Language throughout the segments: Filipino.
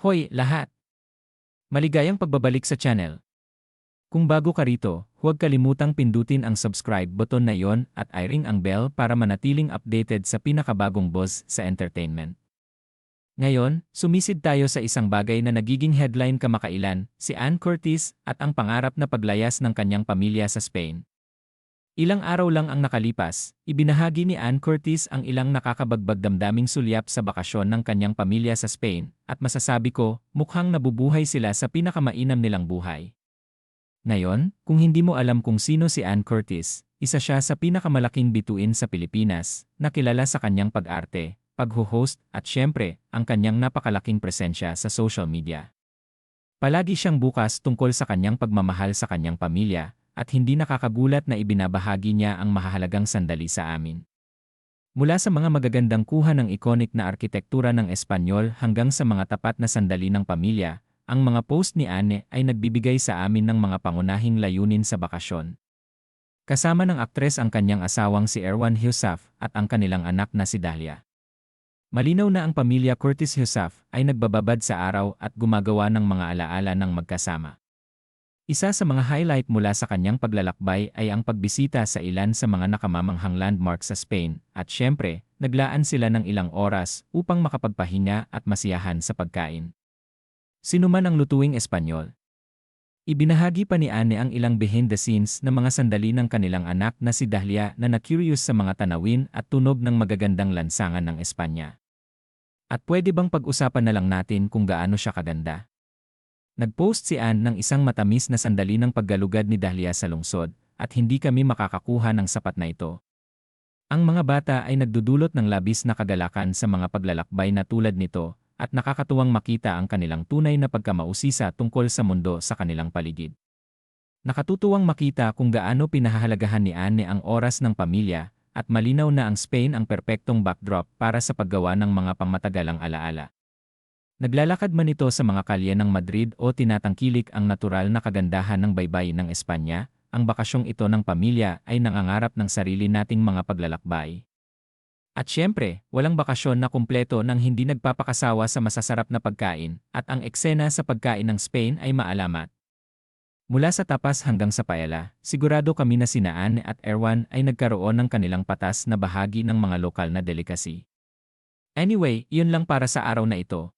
Hoy, lahat! Maligayang pagbabalik sa channel. Kung bago ka rito, huwag kalimutang pindutin ang subscribe button na iyon at i-ring ang bell para manatiling updated sa pinakabagong boss sa entertainment. Ngayon, sumisid tayo sa isang bagay na nagiging headline kamakailan, si Ann Curtis at ang pangarap na paglayas ng kanyang pamilya sa Spain. Ilang araw lang ang nakalipas, ibinahagi ni Ann Curtis ang ilang nakakabagbag damdaming sulyap sa bakasyon ng kanyang pamilya sa Spain, at masasabi ko, mukhang nabubuhay sila sa pinakamainam nilang buhay. Ngayon, kung hindi mo alam kung sino si Ann Curtis, isa siya sa pinakamalaking bituin sa Pilipinas, na kilala sa kanyang pag-arte, pag-host at syempre, ang kanyang napakalaking presensya sa social media. Palagi siyang bukas tungkol sa kanyang pagmamahal sa kanyang pamilya, at hindi nakakagulat na ibinabahagi niya ang mahahalagang sandali sa amin. Mula sa mga magagandang kuha ng iconic na arkitektura ng Espanyol hanggang sa mga tapat na sandali ng pamilya, ang mga post ni Anne ay nagbibigay sa amin ng mga pangunahing layunin sa bakasyon. Kasama ng aktres ang kanyang asawang si Erwan Husaf at ang kanilang anak na si Dahlia. Malinaw na ang pamilya Curtis Husaf ay nagbababad sa araw at gumagawa ng mga alaala ng magkasama. Isa sa mga highlight mula sa kanyang paglalakbay ay ang pagbisita sa ilan sa mga nakamamanghang landmark sa Spain at syempre, naglaan sila ng ilang oras upang makapagpahinga at masiyahan sa pagkain. Sino man ang lutuing Espanyol. Ibinahagi pa ni Anne ang ilang behind the scenes na mga sandali ng kanilang anak na si Dahlia na na-curious sa mga tanawin at tunog ng magagandang lansangan ng Espanya. At pwede bang pag-usapan na lang natin kung gaano siya kaganda? Nagpost si Ann ng isang matamis na sandali ng paggalugad ni Dahlia sa lungsod, at hindi kami makakakuha ng sapat na ito. Ang mga bata ay nagdudulot ng labis na kagalakan sa mga paglalakbay na tulad nito, at nakakatuwang makita ang kanilang tunay na pagkamausisa tungkol sa mundo sa kanilang paligid. Nakatutuwang makita kung gaano pinahahalagahan ni Anne ang oras ng pamilya, at malinaw na ang Spain ang perpektong backdrop para sa paggawa ng mga pangmatagalang alaala. Naglalakad man ito sa mga kalye ng Madrid o tinatangkilik ang natural na kagandahan ng baybay ng Espanya, ang bakasyong ito ng pamilya ay nangangarap ng sarili nating mga paglalakbay. At syempre, walang bakasyon na kumpleto nang hindi nagpapakasawa sa masasarap na pagkain, at ang eksena sa pagkain ng Spain ay maalamat. Mula sa tapas hanggang sa paella, sigurado kami na sinaan at Erwan ay nagkaroon ng kanilang patas na bahagi ng mga lokal na delicacy. Anyway, yun lang para sa araw na ito.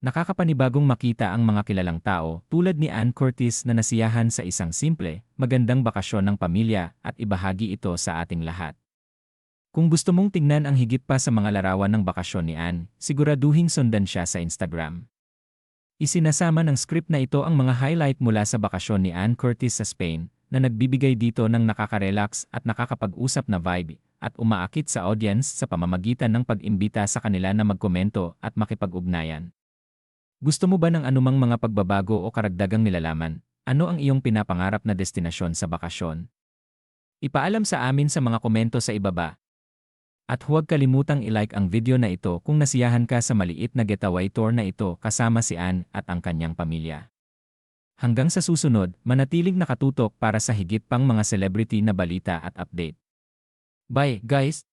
Nakakapanibagong makita ang mga kilalang tao tulad ni Ann Curtis na nasiyahan sa isang simple, magandang bakasyon ng pamilya at ibahagi ito sa ating lahat. Kung gusto mong tingnan ang higit pa sa mga larawan ng bakasyon ni Ann, siguraduhin sundan siya sa Instagram. Isinasama ng script na ito ang mga highlight mula sa bakasyon ni Ann Curtis sa Spain, na nagbibigay dito ng nakaka-relax at nakakapag-usap na vibe, at umaakit sa audience sa pamamagitan ng pag-imbita sa kanila na magkomento at makipag-ugnayan. Gusto mo ba ng anumang mga pagbabago o karagdagang nilalaman? Ano ang iyong pinapangarap na destinasyon sa bakasyon? Ipaalam sa amin sa mga komento sa ibaba. At huwag kalimutang ilike ang video na ito kung nasiyahan ka sa maliit na getaway tour na ito kasama si Ann at ang kanyang pamilya. Hanggang sa susunod, manatiling nakatutok para sa higit pang mga celebrity na balita at update. Bye, guys!